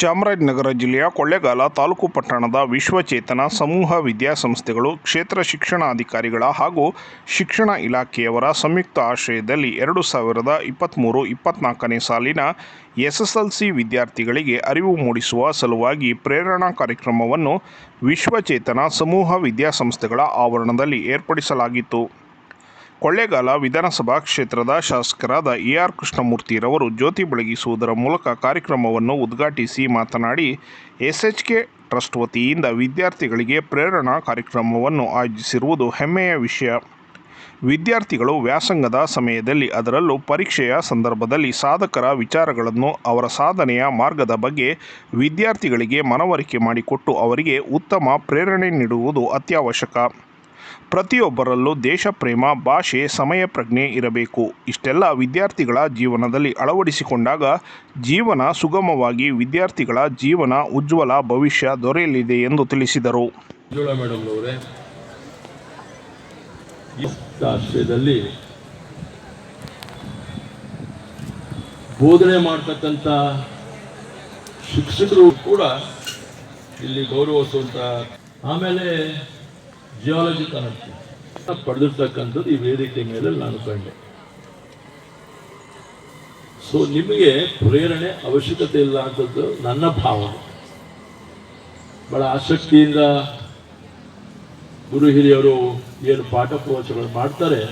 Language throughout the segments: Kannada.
ಚಾಮರಾಜನಗರ ಜಿಲ್ಲೆಯ ಕೊಳ್ಳೇಗಾಲ ತಾಲೂಕು ಪಟ್ಟಣದ ವಿಶ್ವಚೇತನ ಸಮೂಹ ವಿದ್ಯಾಸಂಸ್ಥೆಗಳು ಕ್ಷೇತ್ರ ಶಿಕ್ಷಣಾಧಿಕಾರಿಗಳ ಹಾಗೂ ಶಿಕ್ಷಣ ಇಲಾಖೆಯವರ ಸಂಯುಕ್ತ ಆಶ್ರಯದಲ್ಲಿ ಎರಡು ಸಾವಿರದ ಇಪ್ಪತ್ತ್ಮೂರು ಇಪ್ಪತ್ತ್ನಾಲ್ಕನೇ ಸಾಲಿನ ಎಸ್ಎಸ್ಎಲ್ಸಿ ವಿದ್ಯಾರ್ಥಿಗಳಿಗೆ ಅರಿವು ಮೂಡಿಸುವ ಸಲುವಾಗಿ ಪ್ರೇರಣಾ ಕಾರ್ಯಕ್ರಮವನ್ನು ವಿಶ್ವಚೇತನ ಸಮೂಹ ವಿದ್ಯಾಸಂಸ್ಥೆಗಳ ಆವರಣದಲ್ಲಿ ಏರ್ಪಡಿಸಲಾಗಿತ್ತು. ಕೊಳ್ಳೇಗಾಲ ವಿಧಾನಸಭಾ ಕ್ಷೇತ್ರದ ಶಾಸಕರಾದ ಎ ಆರ್ ಕೃಷ್ಣಮೂರ್ತಿರವರು ಜ್ಯೋತಿ ಬೆಳಗಿಸುವುದರ ಮೂಲಕ ಕಾರ್ಯಕ್ರಮವನ್ನು ಉದ್ಘಾಟಿಸಿ ಮಾತನಾಡಿ, ಎಸ್ಎಚ್ಕೆ ಟ್ರಸ್ಟ್ ವತಿಯಿಂದ ವಿದ್ಯಾರ್ಥಿಗಳಿಗೆ ಪ್ರೇರಣಾ ಕಾರ್ಯಕ್ರಮವನ್ನು ಆಯೋಜಿಸಿರುವುದು ಹೆಮ್ಮೆಯ ವಿಷಯ. ವಿದ್ಯಾರ್ಥಿಗಳು ವ್ಯಾಸಂಗದ ಸಮಯದಲ್ಲಿ ಅದರಲ್ಲೂ ಪರೀಕ್ಷೆಯ ಸಂದರ್ಭದಲ್ಲಿ ಸಾಧಕರ ವಿಚಾರಗಳನ್ನು ಅವರ ಸಾಧನೆಯ ಮಾರ್ಗದ ಬಗ್ಗೆ ವಿದ್ಯಾರ್ಥಿಗಳಿಗೆ ಮನವರಿಕೆ ಮಾಡಿಕೊಟ್ಟು ಅವರಿಗೆ ಉತ್ತಮ ಪ್ರೇರಣೆ ನೀಡುವುದು ಅತ್ಯವಶ್ಯಕ. ಪ್ರತಿಯೊಬ್ಬರಲ್ಲೂ ದೇಶಪ್ರೇಮ, ಭಾಷೆ, ಸಮಯ, ಪ್ರಜ್ಞೆ ಇರಬೇಕು. ಇಷ್ಟೆಲ್ಲ ವಿದ್ಯಾರ್ಥಿಗಳ ಜೀವನದಲ್ಲಿ ಅಳವಡಿಸಿಕೊಂಡಾಗ ಜೀವನ ಸುಗಮವಾಗಿ ವಿದ್ಯಾರ್ಥಿಗಳ ಜೀವನ ಉಜ್ವಲ ಭವಿಷ್ಯ ದೊರೆಯಲಿದೆ ಎಂದು ತಿಳಿಸಿದರು. ಬೋಧನೆ ಮಾಡ್ತಕ್ಕಂಥ ಶಿಕ್ಷಕರು ಕೂಡ ಇಲ್ಲಿ ಗೌರವಿಸುವಂತ ಆಮೇಲೆ ಜಿಯಾಲಜಿ ತನಕ ಪಡೆದಿರ್ತಕ್ಕಂಥದ್ದು ಈ ವೇದಿಕೆ ಮೇಲೆ ನಾನು ಕಂಡೆ. ಸೊ ನಿಮಗೆ ಪ್ರೇರಣೆ ಅವಶ್ಯಕತೆ ಇಲ್ಲ ಅಂತದ್ದು ನನ್ನ ಭಾವನೆ. ಬಹಳ ಆಸಕ್ತಿಯಿಂದ ಗುರು ಹಿರಿಯರು ಏನು ಪಾಠ ಪ್ರವಚನಗಳು ಮಾಡ್ತಾರೆ.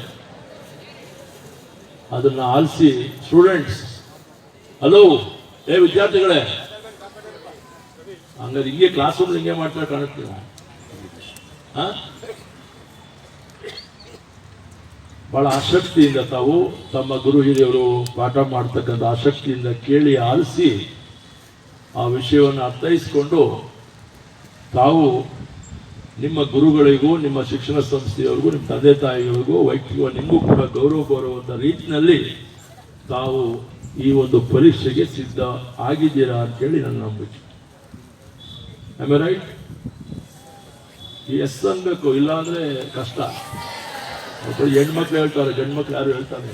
ಅದನ್ನ ಆಲಿಸಿ ಸ್ಟೂಡೆಂಟ್ಸ್ ಹಲೋ ಏ ವಿದ್ಯಾರ್ಥಿಗಳೇ ಹಂಗಾರೆ ಹಿಂಗೆ ಕ್ಲಾಸ್ ರೂಮ್ ಹಿಂಗೆ ಮಾಡ್ತಾ ಕಾಣುತ್ತೀರ? ಬಹಳ ಆಸಕ್ತಿಯಿಂದ ತಾವು ತಮ್ಮ ಗುರು ಹಿರಿಯವರು ಪಾಠ ಮಾಡ್ತಕ್ಕಂಥ ಆಸಕ್ತಿಯಿಂದ ಕೇಳಿ ಆಲಿಸಿ ಆ ವಿಷಯವನ್ನು ಅರ್ಥೈಸಿಕೊಂಡು ತಾವು ನಿಮ್ಮ ಗುರುಗಳಿಗೂ, ನಿಮ್ಮ ಶಿಕ್ಷಣ ಸಂಸ್ಥೆಯವರಿಗೂ, ನಿಮ್ಮ ತಂದೆ ತಾಯಿಗಳಿಗೂ, ವೈಯಕ್ತಿಕ, ನಿಮಗೂ ಕೂಡ ಗೌರವ ಬರುವಂಥ ರೀತಿಯಲ್ಲಿ ತಾವು ಈ ಒಂದು ಪರೀಕ್ಷೆಗೆ ಸಿದ್ಧ ಆಗಿದ್ದೀರಾ ಅಂತೇಳಿ ನನ್ನ ನಂಬಿಕೆ. ಐ ರೈಟ್ ಎಸ್ ಅನ್ಬೇಕು ಇಲ್ಲಾಂದ್ರೆ ಕಷ್ಟ. ಒಬ್ಬರು ಹೆಣ್ಮಕ್ಳು ಹೇಳ್ತಾರೆ, ಗಂಡ್ಮಕ್ಳು ಯಾರು ಹೇಳ್ತಾರೆ?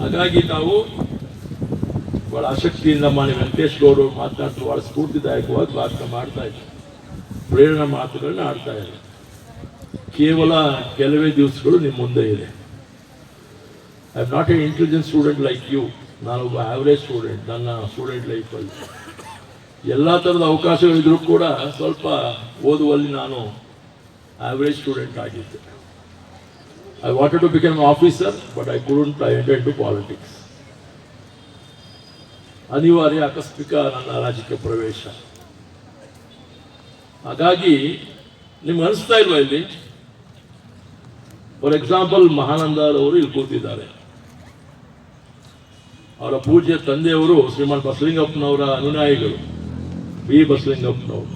ಹಾಗಾಗಿ ನಾವು ಬಹಳ ಆಸಕ್ತಿಯಿಂದ ಮಾಡಿ ವೆಂಕಟೇಶ್ ಗೌಡರು ಮಾತನಾಡ್ತು ಬಹಳ ಸ್ಫೂರ್ತಿದಾಯಕವಾಗಿ ಭಾಷಣ ಮಾಡ್ತಾ ಇದ್ರು. ಪ್ರೇರಣಾ ಮಾತುಗಳನ್ನ ಆಡ್ತಾ ಇದ್ದಾರೆ ಕೇವಲ ಕೆಲವೇ ದಿವಸಗಳು ನಿಮ್ಮ ಮುಂದೆ ಇದೆ. I am not a intelligent student like you ನಾನೊಬ್ಬ ಆವರೇಜ್ ಸ್ಟೂಡೆಂಟ್ ನನ್ನ ಸ್ಟೂಡೆಂಟ್ ಲೈಫಲ್ಲಿ ಎಲ್ಲ ಥರದ ಅವಕಾಶಗಳಿದ್ರೂ ಕೂಡ ಸ್ವಲ್ಪ ಓದುವಲ್ಲಿ ನಾನು ಆವರೇಜ್ ಸ್ಟೂಡೆಂಟ್ ಆಗಿದ್ದೆ. I wanted to become officer but I couldn't I entered to politics ಅನಿವಾರ್ಯ, ಆಕಸ್ಮಿಕ ನನ್ನ ರಾಜಕೀಯ ಪ್ರವೇಶ. ಹಾಗಾಗಿ ನಿಮ್ಗೆ ಅನಿಸ್ತಾ ಇಲ್ವಾ ಇಲ್ಲಿ? ಫಾರ್ ಎಕ್ಸಾಂಪಲ್ ಮಹಾನಂದ ಅವರು ಇಲ್ಲಿ ಕೂತಿದ್ದಾರೆ. ಅವರ ಪೂಜ್ಯ ತಂದೆಯವರು ಶ್ರೀಮಾನ್ ಬಸಲಿಂಗಪ್ಪನವರ ಅನುಯಾಯಿಗಳು. ಬಿ ಬಸಲಿಂಗಪ್ಪನವರು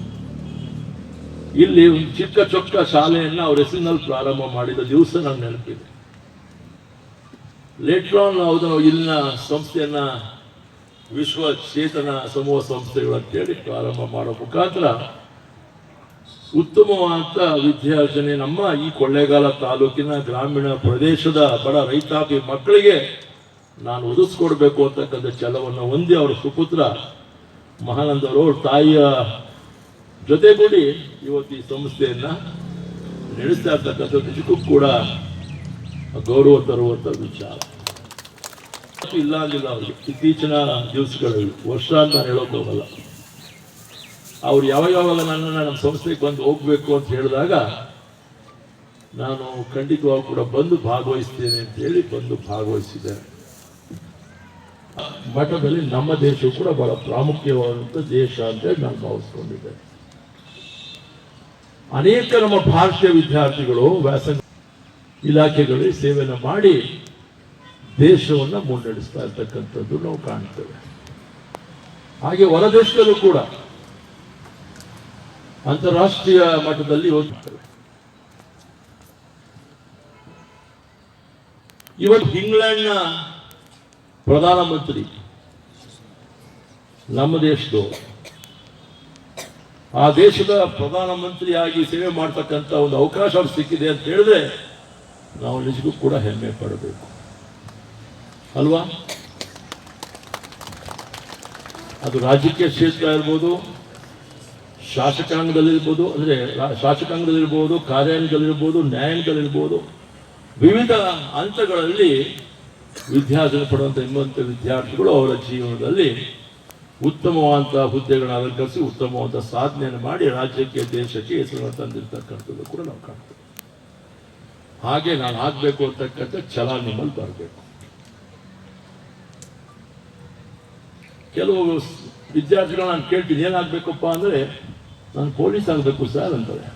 ಇಲ್ಲಿ ಒಂದು ಚಿಕ್ಕ ಚೊಕ್ಕ ಶಾಲೆಯನ್ನ ಅವ್ರ ಹೆಸರಿನಲ್ಲಿ ಪ್ರಾರಂಭ ಮಾಡಿದ ದಿವಸ ನಾನು ನೆನಪಿದೆ. ಆನ್ ಅದನ್ನು ಇಲ್ಲಿನ ಸಂಸ್ಥೆಯನ್ನ, ವಿಶ್ವ ಚೇತನ ಸಮೂಹ ಸಂಸ್ಥೆಗಳು ಅಂತೇಳಿ ಪ್ರಾರಂಭ ಮಾಡೋ ಮುಖಾಂತರ ಉತ್ತಮವಾದ ವಿದ್ಯಾರ್ಜನೆ ನಮ್ಮ ಈ ಕೊಳ್ಳೇಗಾಲ ತಾಲೂಕಿನ ಗ್ರಾಮೀಣ ಪ್ರದೇಶದ ಬಡ ರೈತಾಪಿ ಮಕ್ಕಳಿಗೆ ನಾನು ಒದಗಿಸ್ಕೊಡ್ಬೇಕು ಅಂತಕ್ಕಂಥ ಛಲವನ್ನು ಹೊಂದಿ ಅವರ ಸುಪುತ್ರ ಮಹಾನಂದವರು ಅವ್ರ ತಾಯಿಯ ಜೊತೆಗೂಡಿ ಇವತ್ತು ಈ ಸಂಸ್ಥೆಯನ್ನ ನಡೆಸ್ತಾ ಇರ್ತಕ್ಕಂಥ ನಿಜಕ್ಕೂ ಕೂಡ ಗೌರವ ತರುವಂತ ವಿಚಾರ. ಇಲ್ಲ ಅಂದಿಲ್ಲ ಅವ್ರಿಗೆ. ಇತ್ತೀಚಿನ ದಿವಸಗಳಲ್ಲಿ, ವರ್ಷ ಅಂತ ನಾನು ಹೇಳೋಕೆ ಅವ್ರು ಯಾವ ಯಾವಾಗ ನನ್ನನ್ನು ನಮ್ಮ ಸಂಸ್ಥೆಗೆ ಬಂದು ಹೋಗ್ಬೇಕು ಅಂತ ಹೇಳಿದಾಗ ನಾನು ಖಂಡಿತವಾಗಿ ಕೂಡ ಬಂದು ಭಾಗವಹಿಸ್ತೇನೆ ಅಂತ ಹೇಳಿ ಬಂದು ಭಾಗವಹಿಸಿದ್ದೇನೆ ಮಠದಲ್ಲಿ ನಮ್ಮ ದೇಶವು ಕೂಡ ಬಹಳ ಪ್ರಾಮುಖ್ಯವಾದಂಥ ದೇಶ ಅಂತೇಳಿ ನಾನು ಭಾವಿಸ್ಕೊಂಡಿದ್ದೇನೆ. ಅನೇಕ ನಮ್ಮ ಭಾರತೀಯ ವಿದ್ಯಾರ್ಥಿಗಳು, ವ್ಯಾಸಂಗ ಇಲಾಖೆಗಳಲ್ಲಿ ಸೇವೆಯನ್ನು ಮಾಡಿ ದೇಶವನ್ನ ಮುನ್ನಡೆಸ್ತಾ ಇರ್ತಕ್ಕಂಥದ್ದು ನಾವು ಕಾಣ್ತೇವೆ. ಹಾಗೆ ಹೊರದೇಶದಲ್ಲೂ ಕೂಡ ಅಂತಾರಾಷ್ಟ್ರೀಯ ಮಟ್ಟದಲ್ಲಿ ಹೋಗ್ತೇವೆ ಇವತ್ತು ಇಂಗ್ಲೆಂಡ್ನ ಪ್ರಧಾನಮಂತ್ರಿ ನಮ್ಮ ದೇಶದವರು, ಆ ದೇಶದ ಪ್ರಧಾನಮಂತ್ರಿಯಾಗಿ ಸೇವೆ ಮಾಡ್ತಕ್ಕಂಥ ಒಂದು ಅವಕಾಶ ಸಿಕ್ಕಿದೆ ಅಂತ ಹೇಳಿದ್ರೆ ನಾವು ನಿಜಕ್ಕೂ ಕೂಡ ಹೆಮ್ಮೆ ಪಡಬೇಕು. ಅಲ್ವಾ? ಅದು ರಾಜಕೀಯ ಕ್ಷೇತ್ರ ಇರ್ಬೋದು, ಶಾಸಕಾಂಗದಲ್ಲಿರ್ಬೋದು, ಅಂದರೆ ಶಾಸಕಾಂಗದಲ್ಲಿರ್ಬೋದು, ಕಾರ್ಯಾಂಗದಲ್ಲಿರ್ಬೋದು, ನ್ಯಾಯಾಂಗದಲ್ಲಿರ್ಬೋದು, ವಿವಿಧ ಹಂತಗಳಲ್ಲಿ ವಿದ್ಯಾರ್ಜನೆ ಪಡುವಂಥ ಎಂಬಂಥ ವಿದ್ಯಾರ್ಥಿಗಳು ಅವರ ಜೀವನದಲ್ಲಿ ಉತ್ತಮವಾದಂಥ ಹುದ್ದೆಗಳನ್ನು ಅಲಂಕರಿಸಿ ಉತ್ತಮವಾದ ಸಾಧನೆಯನ್ನು ಮಾಡಿ ರಾಜ್ಯಕ್ಕೆ, ದೇಶಕ್ಕೆ ಹೆಸರನ್ನು ತಂದಿರ್ತಕ್ಕಂಥದ್ದು ಕೂಡ ನಾವು ಕಾಣ್ತೇವೆ. ಹಾಗೆ ನಾನು ಆಗಬೇಕು ಅಂತಕ್ಕಂಥ ಛಲ ನಿಮ್ಮಲ್ಲಿ ಬರಬೇಕು. ಕೆಲವು ವಿದ್ಯಾರ್ಥಿಗಳು ನಾನು ಕೇಳ್ತೀನಿ ಏನಾಗಬೇಕಪ್ಪ ಅಂದರೆ, ನಾನು ಪೊಲೀಸ್ ಆಗಬೇಕು ಸರ್ ಅಂತಾರೆ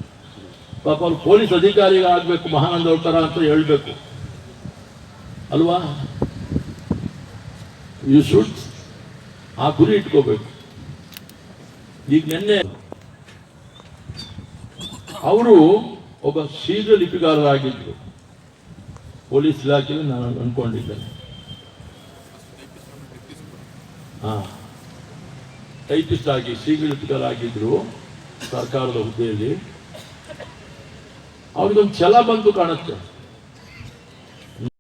ಪಾಪ ಅವ್ರು ಪೊಲೀಸ್ ಅಧಿಕಾರಿಗಳಾಗಬೇಕು, ಮಹಾನಂದ ಅವ್ರ ಥರ ಅಂತ ಹೇಳ್ಬೇಕು. ಅಲ್ವಾ? ಯು ಶುಡ್ ಆ ಗುರಿ ಇಟ್ಕೋಬೇಕು. ಈಗ ನಿನ್ನೆ ಅವರು ಒಬ್ಬ ಶೀಘ್ರ ಲಿಪಿಗಾರರಾಗಿದ್ದರು ಪೊಲೀಸ್ ಇಲಾಖೆಯಲ್ಲಿ ನಾನು ಅನ್ಕೊಂಡಿದ್ದೇನೆ. ಹಾ. ಟೈಪಿಸ್ಟ್ ಆಗಿ ಶೀಘ್ರ ಲಿಪಿಗಾರರಾಗಿದ್ರು ಸರ್ಕಾರದ ಹುದ್ದೆಯಲ್ಲಿ. ಅವ್ರಿಗೊಂದು ಛಲ ಬಂತು ಕಾಣುತ್ತೆ.